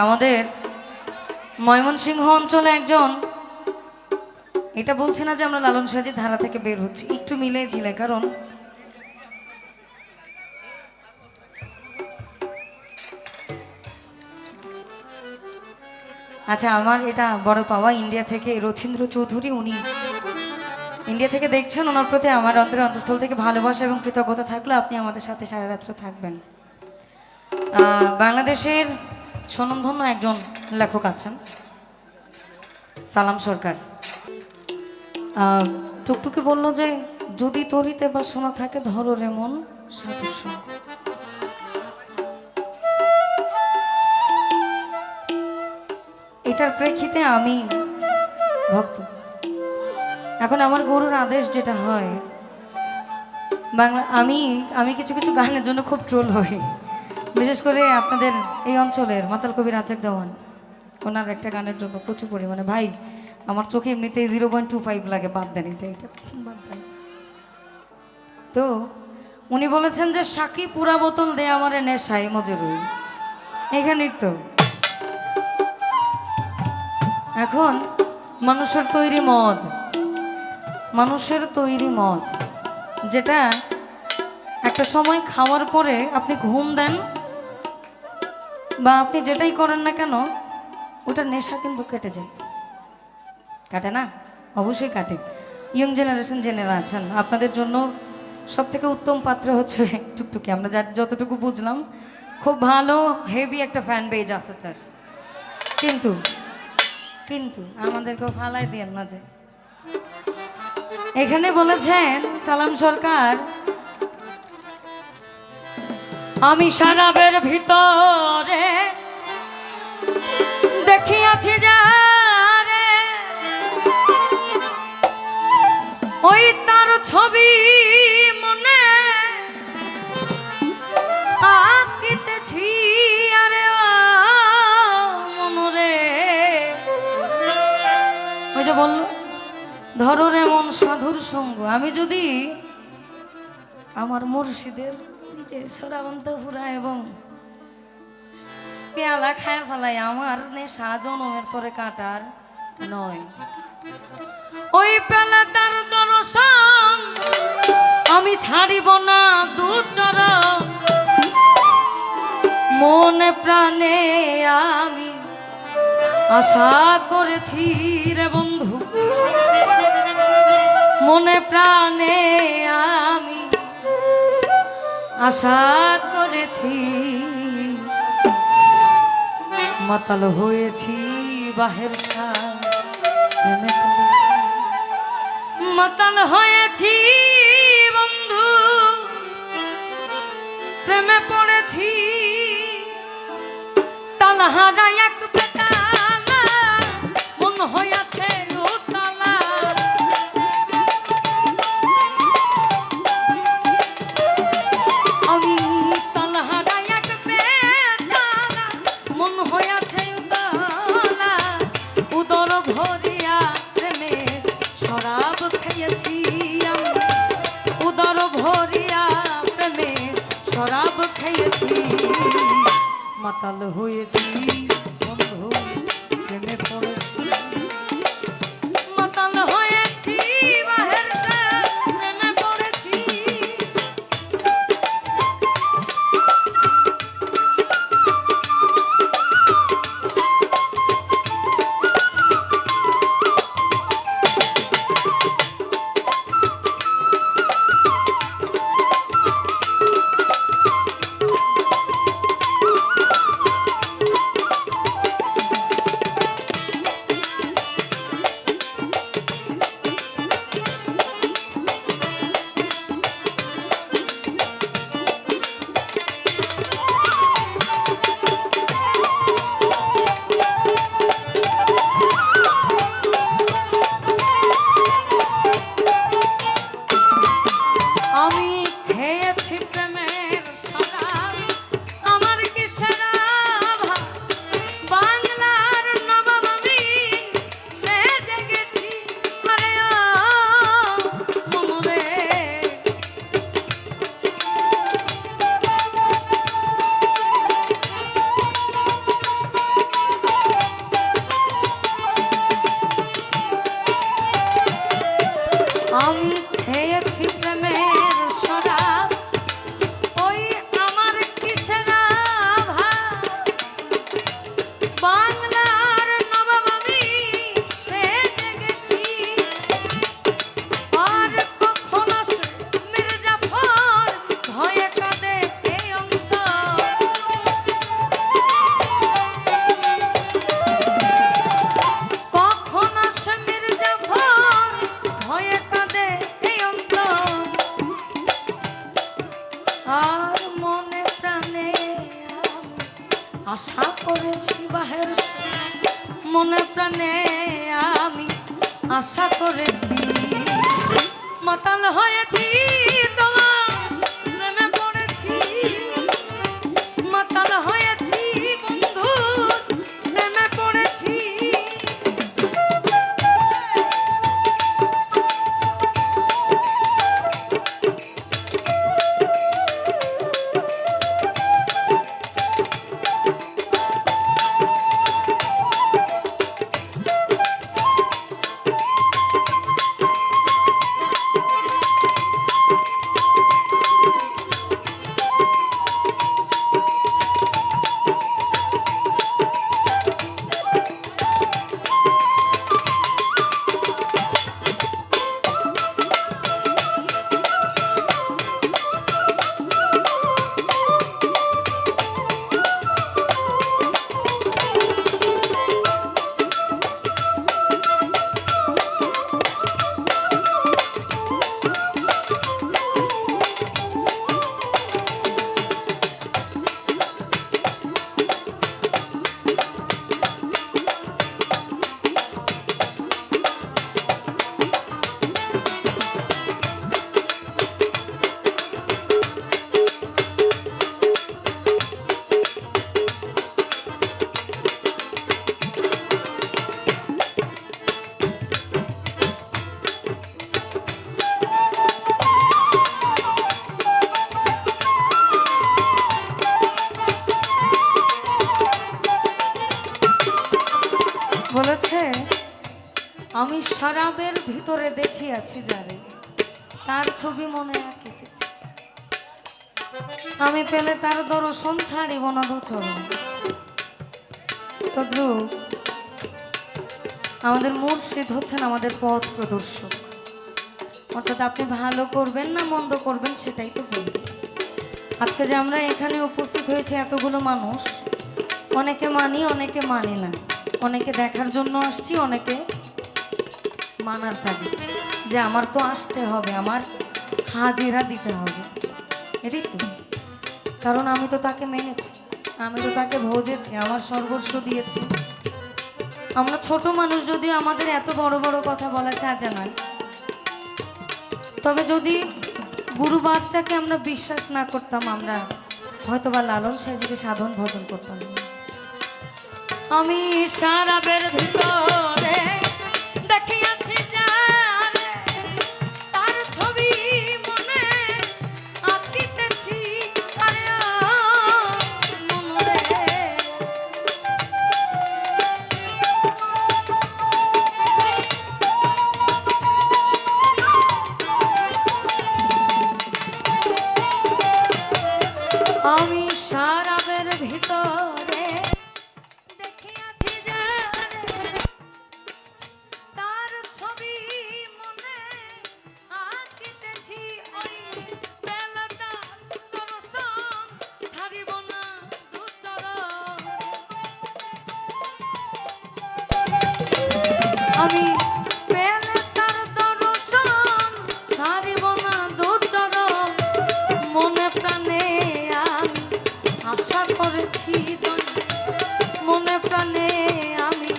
আমাদের ময়মনসিংহ অঞ্চলে একজন, এটা বলছি না যে আমরা লালন সাজির ধারা থেকে বের হচ্ছি, একটু মিলে ঝিলে, কারণ আচ্ছা আমার এটা বড় পাওয়া ইন্ডিয়া থেকে রথীন্দ্র চৌধুরী, উনি ইন্ডিয়া থেকে দেখছেন, ওনার প্রতি আমার অন্তরের অন্তঃস্থল থেকে ভালোবাসা এবং কৃতজ্ঞতা থাকলে, আপনি আমাদের সাথে সারা রাত্র থাকবেন। বাংলাদেশের স্বনামধন্য একজন লেখক আছেন। সালাম সরকার। টুকটুকি বলল যে, যদি তরিতে বা শোনা থাকে ধরো রে মন সাধুর এটার প্রেক্ষিতে আমি ভক্ত। এখন আমার গরুর আদেশ যেটা হয়, বাংলা আমি আমি কিছু কিছু গানের জন্য খুব ট্রোল হই। বিশেষ করে আপনাদের এই অঞ্চলের মাতাল কবি রাজাক দেওয়ান, ওনার একটা গানের জন্য প্রচুর পরিমাণে। ভাই, আমার চোখে এমনিতেই জিরো পয়েন্ট টু ফাইভ লাগে, বাদ দেন এটা এটা বাদ দেন। তো উনি বলেছেন যে, সাকি পুরা বোতল দে আমারে নেশাই মজুরি এখানেই তো। এখন মানুষের তৈরি মদ, মানুষের তৈরি মদ, যেটা একটা সময় খাওয়ার পরে আপনি ঘুম দেন বা আপনি যেটাই করেন না কেন, ওটার নেশা কিন্তু কেটে যায়। কাটে না? অবশ্যই কাটে। ইয়ং জেনারেশন জেনেরা আছেন, আপনাদের জন্য সব থেকে উত্তম পাত্র হচ্ছে টুকটুকি। আমরা যা যতটুকু বুঝলাম, খুব ভালো হেভি একটা ফ্যান পেজ আছে তার। কিন্তু কিন্তু আমাদেরকেও ফালাই দিয়েন না যে এখানে বলেছেন, সালাম সরকার আমি সারাবের ভিতরে দেখিয়াছি যারে ওই তার ছবি মনে আঁকিতেছি, আরে মনরে। ওই যে বলল, ধরো রে মন সাধুর সঙ্গ, আমি যদি আমার মুর্শিদের পেয়ালা খায় ফেলাই আমার নেশা জনমের তরে কাটার নয়। ওই পেলা তার দর্শন আমি ছাড়িব না দু চরণ। মনে প্রাণে আমি আশা করেছি রে বন্ধু। মনে প্রাণে আমি আশা করেছি। মাতাল হয়েছি বাহের প্রেমে মাতাল হয়েছি বন্ধু প্রেমে পড়েছি। তালহারা এক খাইয়াছি মাতাল হয়েছি বন্ধু প্রেমে পড়েছি। বলেছে আমি শরাবের ভিতরে দেখিয়াছি যারে, তার ছবি মনে আঁকিতেছি আমি পেলে তার দর্শন ছাড়িব না দুচরণ তদ্রুপ, আমাদের মুর্শিদ হচ্ছেন আমাদের পথ প্রদর্শক। অর্থাৎ আপনি ভালো করবেন না মন্দ করবেন সেটাই তো বলবেন আজকে যে আমরা এখানে উপস্থিত হয়েছে এতগুলো মানুষ, অনেকে মানি অনেকে মানি না। অনেকে দেখার জন্য আসছি, অনেকে মানার থাকে যে আমার তো আসতে হবে, আমার হাজিরা দিতে হবে। এটাই তো। কারণ আমি তো তাকে মেনেছি, আমি তো তাকে ভোজেছি, আমার সর্বস্ব দিয়েছি। আমরা ছোট মানুষ যদিও আমাদের এত বড় বড় কথা বলা সাজা নয়, তবে যদি গুরু বাচ্চাকে আমরা বিশ্বাস না করতাম, আমরা হয়তো বা লালন সাজিকে সাধন ভোজন করতাম। না। আমি সারা বের ভিতরে আমি পেলে তার দর্শন, ছাড়িব না দুচরণ। মনে প্রাণে আমি আশা করেছি। মনে প্রাণে আমি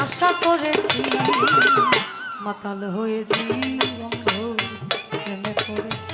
আশা করেছি। মাতাল হয়েছি বন্ধু, প্রেমে পড়েছি।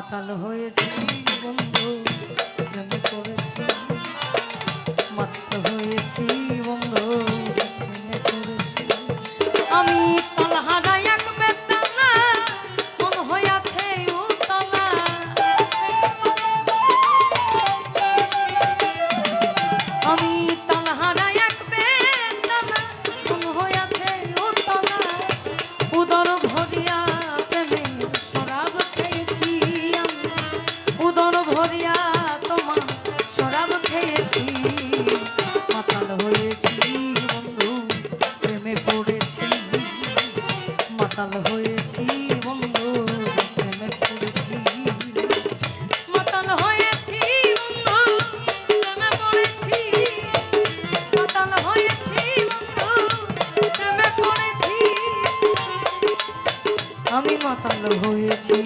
মাতাল হয়েছি বন্ধু প্রেমে করেছি মাতাল হয়েছি বন্ধু পাতাল হয়েছি